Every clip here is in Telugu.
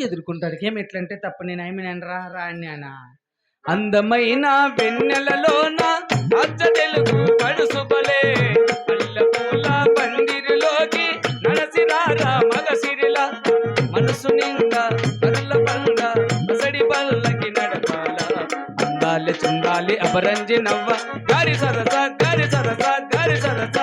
ఊరికి ఎదుర్కొంటాడు ఏం ఎట్లంటే తప్ప నేను ఏమి రా రా అన్నానా? అందమైన వెన్నెలలోన అచ్చ తెలుగు పడుసుబలే పల్లెపూల పందిరిలోకి నడసిరారా మగసిరిలా మనసు నిండా పల్ల పండ అసడి పల్లకి నడపాల. అందాలి చుందాలి అపరంజి నవ్వ. గారి సరస గారి సరస గారి సరస.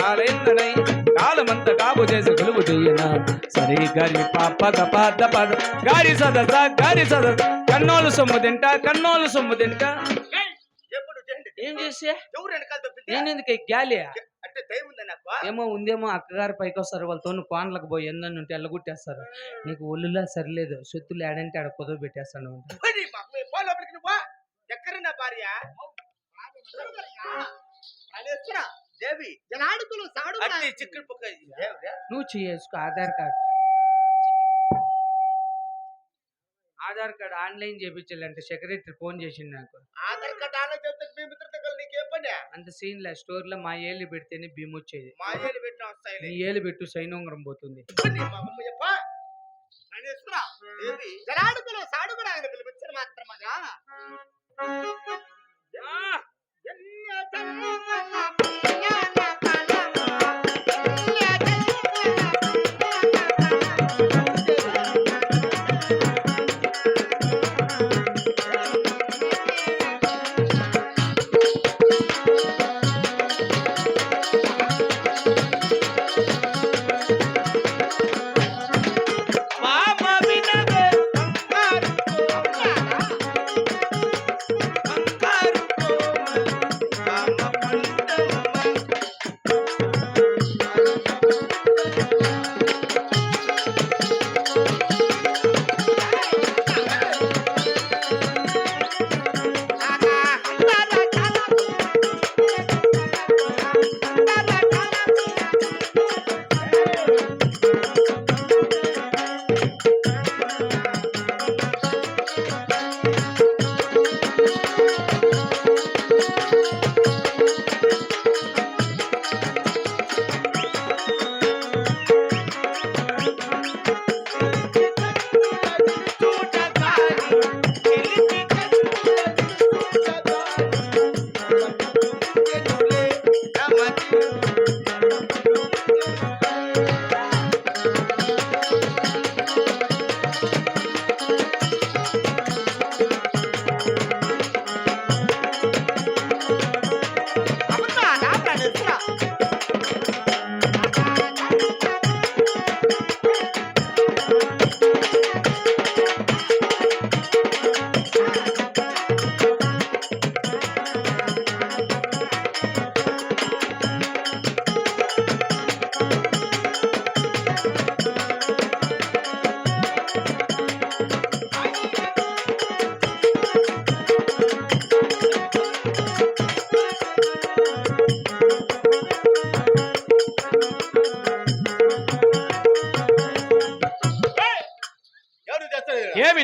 కాలేందనై కాలమంత కాపు చేసి కొలువు చేయనా సరే గారి పాప గపాద పద గారి సదస గారి సదస కన్నోలు సొమ్ము తింటా కన్నోలు సొమ్ము తింటా. ఏం చేసే? ఎవరు వెనకాల తప్పింది నేను ఎందుకు గ్యాలి? అంటే టైం ఉందా నాకు ఏమో ఉందేమో అక్కగారు పైకి వస్తారు వాళ్ళతో కోన్లకు పోయి ఎందని ఉంటే ఎల్లగొట్టేస్తారు నీకు ఒళ్ళులా సరిలేదు సొత్తులు ఏడంటే ఆడ కుదవ పెట్టేస్తాను నువ్వు ఎక్కడ నా భార్య ఆధార్ కార్డ్ ఆన్లైన్ చేయించాలంటే సెక్రటరీ ఫోన్ చేసిండు నాకు. ఆధార్ కార్డు ఆలో చెప్తే మీ మిత్రులతో కలిసి నీకేం పని? అంత సీన్ లే. స్టోర్లో మా ఏళ్ళు పెడితేనే భీమ్ వచ్చేది. మా ఏళ్ళు పెట్టిన వస్తాయి నీ ఏళ్ళు పెట్టు సైన్ ఉంగరం పోతుంది సాడుకులు ఆయన పిలిపించిన మాత్రమగా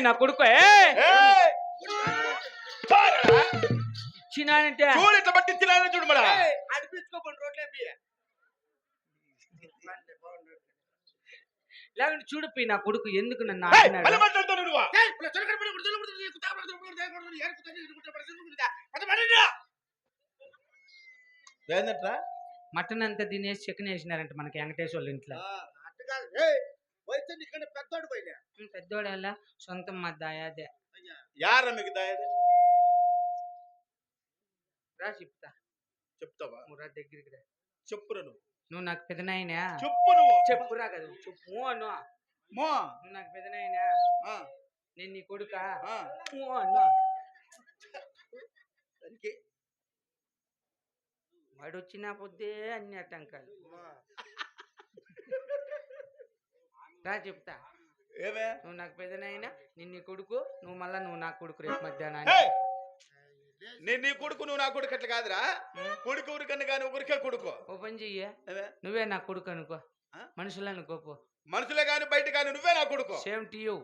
నా కొడుకు! ఇచ్చినానంటే చూడు ఇట్లా పట్టించినాను చూడు మరా. అడిపించుకోకుండా రోడ్లే బియ్య లేకుంటే చూడిపోయి నా కొడుకు ఎందుకు నన్ను మళ్ళీ మటన్ అంతా తినేసి చికెన్ వేసినారంట మనకి వెంకటేశ్వర వాళ్ళ ఇంట్లో పెద్దోడేలా సొంతం మా దాయాదే. యార మీకు దయది? రా చెప్తా. చెప్తావా? మురా దగ్గరికి రా. చెప్పురా నువ్వు. నువ్వు నాకు పెదనాయనా? చెప్పు నువ్వు. చెప్పురా కదా. చెప్పు అను మో. నువ్వు నాకు పెదనాయనా? ఆ, నేను నీ కొడుక? ఆ, వాడు వచ్చిన పొద్దే అన్ని అట్టంకాలు రా చెప్తా. ఏమే? నువ్వు నాకు పెదనాయనా నేను నీ కొడుకు నువ్వు మళ్ళా నువ్వు నా కొడుకు రేపు మధ్యాహ్నం! నేను నీ కొడుకు నువ్వు నా కొడుకు అట్లా కాదురా. కొడుకు ఊరికన్నా కానీ ఊరికే కొడుకు? ఓ పని చెయ్యే. ఏమే? నువ్వే నా కొడుకు అనుకో. ఆ? మనుషులు అనుకోపు. మనుషులే కానీ బయట కానీ నువ్వే నా కొడుకు. Same to you?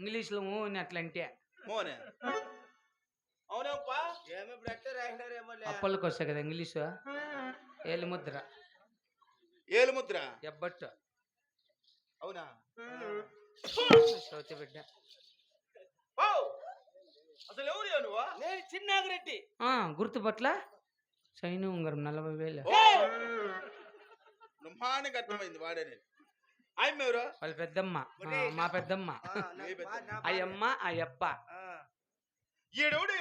ఇంగ్లీష్లో ఊ అని అట్లా అంటే. మోనే. బ్రెడ్ రాసినారేమో అప్పలకు వస్తాయి కదా ఇంగ్లీష్. ఏలి ముద్ర. ఏలు ముద్ర? ఎబ్బట్టు. అవునా? సౌతి బిడ్డ. ఓ! అసలు ఎవరు నువ్వు? నేను చిన్నాగిరెడ్డి ఆ, గుర్తుపట్ల? సైను ఉంగరం నలభై వేలు. ఓ! బ్రహ్మాండంగా అర్థమైంది వాడే నేను. ఆయన ఎవరు? వాళ్ళ పెద్దమ్మ. మా పెద్దమ్మ. అయ్యమ్మ అయ్యప్ప. ఈడెవడు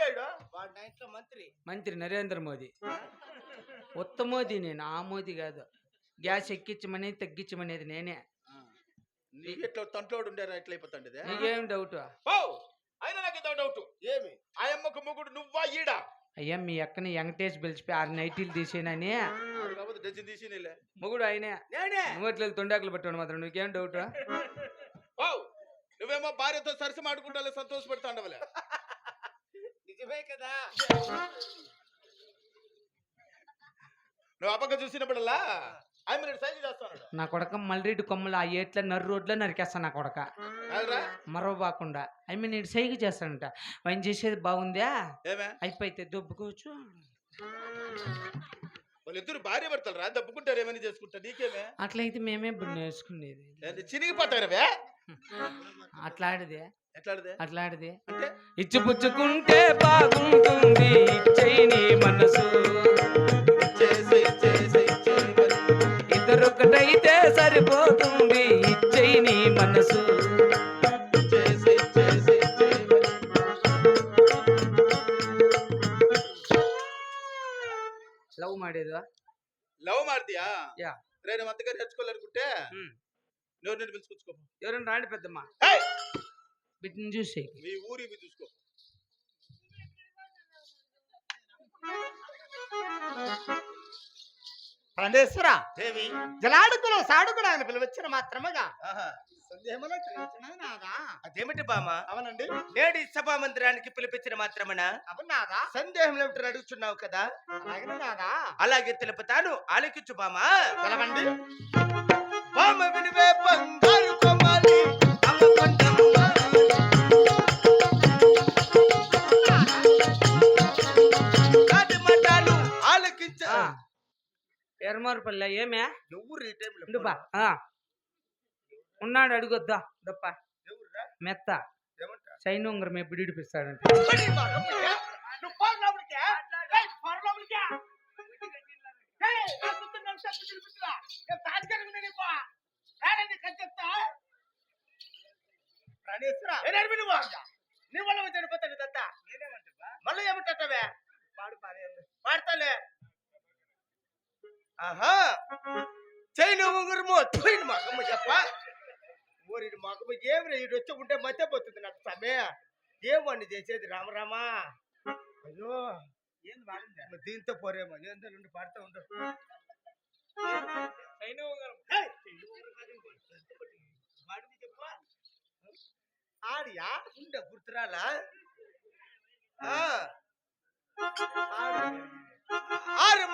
మంత్రి. మంత్రి నరేంద్ర మోదీ. ఉత్త మోదీ నేను ఆ మోదీ కాదు. గ్యాస్ ఎక్కించమనేది తగ్గించమనేది నేనే. నీకు ఎట్లా తంట్లోడు ఉండారా ఎట్లా అయిపోతాండిదే నీకేం డౌట్ ఓ అయినా నాకు డౌట్ ఏమి? ఆ అమ్మకు మొగుడు నువ్వా ఈడా? అయ్యా మీ అక్కని వెంకటేష్ పిలిచిపోయి ఆరు నైటీలు తీసేనని. కాకపోతే డజన్ తీసి నీలే మొగుడు ఆయనే. నేనే! తొండాకులు పట్టాడు మాత్రం నీకేం డౌట్ ఓ! నువ్వేమో భార్యతో సరసి మాడుకుంటా సంతోషపెడతాండవలే. నిజమే కదా? నువ్వు అప్పక చూసినప్పుడల్లా? నా కొడక మల్రెడ్డి కొమ్మలు ఆ ఏట్ల నర్రు రోడ్లో నరికేస్తా నా కొడక. మరో బాకుండా. ఐ మీన్ నేను సైగ చేస్తానంట ఆయన చేసేది బాగుందా? ఏమే? అయిపోతే దొబ్బుకోవచ్చు వాళ్ళిద్దరు భార్య భర్తలు రా దప్పుకుంటారు ఏమని చేసుకుంటారు? నీకేమే? అట్లయితే మేమే నేర్చుకునేది చినిగిపోతారవే అట్లా ఆడిదే ఎట్లాడిదే? అట్లా ఆడిదే అంటే ఇచ్చిపుచ్చుకుంటే బాగుంటుంది. లవ్ మాడేదా లవ్ ಮಾಡ್ತೀಯಾ యా. రే ನಮ್ಮ అత్తగారు నేర్చుకోవాలనుకుంటే ఉమ్. నువ్వు నేను పిలుచుకొచ్చుకో ఎవరైనా రాండి పెద్దమ్మ ఏయ్! వీటిని చూసి మీ ఊరి ఇవి చూసుకో ప్రాణేశ్వర దేవి. జలాడుకులు సాడుకులు ఆయన పిలివచ్చిన మాత్రమేగా. నాదా? అదేమిటి బామ? అవునండి. నేడి సభా మందిరానికి పిలిపించిన మాత్రమన? నాదా. సందేహం ఏమిటి అడుగుతున్నావు కదా? అలాగే నాదా? అలాగే తెలుపుతాను. ఆలకించు బామ. తెలవండి ఎర్రమారుపల్లి ఏమే ఎవరు ఈ టైంలో ఉండుపా ఆ. ఉన్నాడు అడుగొద్దా దప్ప ఎవరురా? మెత్త ఏమంటా? సైన్ ఉంగరం ఎప్పుడు ఇడిపిస్తాడంట పడి మా రమ్మయ్య. నువ్వు పోరు లోపలికి. ఏయ్, పోరు లోపలికి. ఏయ్, నా కూతురు నన్ను తప్పు తిరుగుతుందా? నేను తాజుకరుగునే నీకు. రారా నీ కథ చెప్తా. ప్రాణేశ్వర ఏ నడిపి నువ్వు? నీ వల్ల వచ్చి చనిపోతాను ఇదంతా. మళ్ళీ ఏమంటావే పాడు పాడతాలే ఆహా ఉంగురము పోయిన మగమ్మ చెప్ప ఊరి మగము ఏమి ఇటు వచ్చి ఉంటే మధ్య పోతుంది నాకు సమయ ఏమని చేసేది రామరామా అయ్యో ఏంది పాడింది మరి దీంతో పోరేమో ఏందో నుండి పాడుతూ ఉండు ఏయ్, పాడింది చెప్పు ఆడియా ఉండే గుర్తురాలా ఆ ఆడి ఆరు